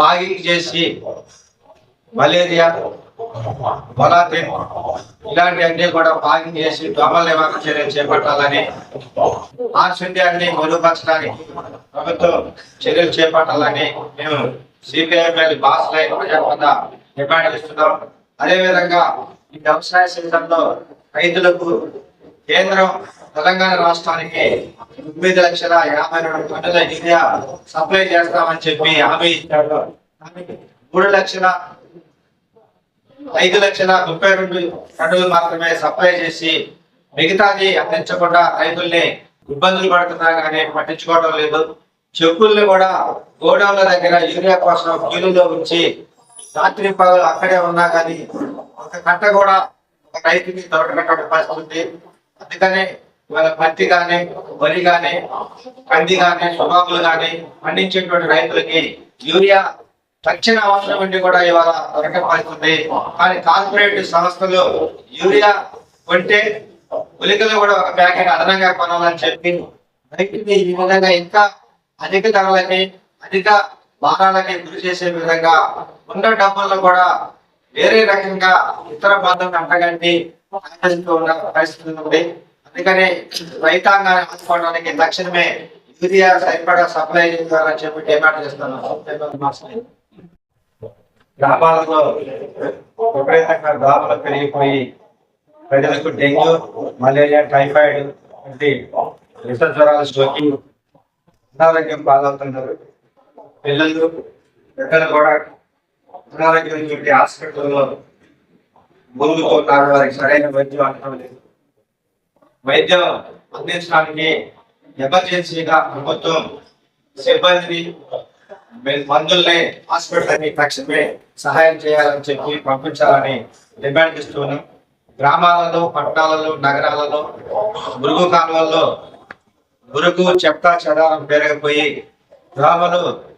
Fogging చేసి malaria మొలాటిన్ ఇలాంటివన్నీ కూడా ఫాగింగ్ చేసి దోమల నివారణ చర్యలు చేపట్టాలని ఆశుద్ధ్యాన్ని మెరుగుపరచడానికి ప్రభుత్వం చర్యలు చేపట్టాలని మేము సిపిఐఎంఎల్ బాస్ లైన్ వద్ద డిమాండ్ ఇస్తున్నాం అదేవిధంగా ఈ వ్యవసాయ సీజన్లో రైతులకు కేంద్రం తెలంగాణ రాష్ట్రానికి తొమ్మిది లక్షల యాభై రెండు టన్నుల యూరియా సప్లై చేస్తామని చెప్పి హామీ ఇచ్చాడు మూడు లక్షల ఐదు లక్షల ముప్పై రెండు టన్నులు మాత్రమే సప్లై చేసి మిగతాది అందించకుండా రైతుల్ని ఇబ్బందులు పడుతున్నా కానీ పట్టించుకోవడం లేదు. చెప్పుల్ని కూడా గోడౌన్ల దగ్గర యూరియా కోసం క్యూలో ఉంచి రాత్రి పగలు అక్కడే ఉన్నా కానీ ఒక కట్ట కూడా రైతుకి దొరకనటువంటి పరిస్థితి అందుకనే వాళ్ళ పత్తి కానీ వరి కానీ కంది కానీ సుబాబులు కానీ పండించేటువంటి రైతులకి యూరియా తక్షణ అవసరం ఉండి కూడా ఇవాళ దొరకపడుతుంది కానీ కార్పొరేట్ సంస్థలు యూరియా కొంటే ఉలికలు కూడా ఒక ప్యాకెట్ అదనంగా కొనాలని చెప్పి రైతుని ఈ విధంగా ఇంకా అధిక ధరలని అధిక భారాలని గురి చేసే విధంగా ఉన్న డబ్బులను కూడా వేరే రకంగా ఇతర బంధం అంటగంటి పరిస్థితి ఉంది అందుకని రైతాంగాన్ని ఆదుకోవడానికి తక్షణమే యూరియా సరిపడా సప్లై చేయాలని చెప్పి డిమాండ్ చేస్తున్నాను గ్రామాలలో విపరీతంగా దోమలు పెరిగిపోయి ప్రజలకు డెంగ్యూ మలేరియా టైఫాయిడ్ వంటి విష జ్వరాలు సోకి అనారోగ్యం పాలవుతున్నారు. పిల్లలు పెద్దలు కూడా అనారోగ్యం చుట్టి హాస్పిటల్లో భూమిపోతున్నారు వారికి సరైన వైద్యం అందడం లేదు. వైద్యం అందించడానికి ఎమర్జెన్సీగా ప్రభుత్వం సిబ్బందిని మీ- మందుల్ని హాస్పిటల్ని తక్షణమే సహాయం చేయాలని చెప్పి పంపించాలని డిమాండ్ చేస్తున్నాం గ్రామాలలో పట్టణాలలో నగరాలలో మురుగు కాలువల్లో మురుగు చెత్త చెదారం పెరిగిపోయి దోమలు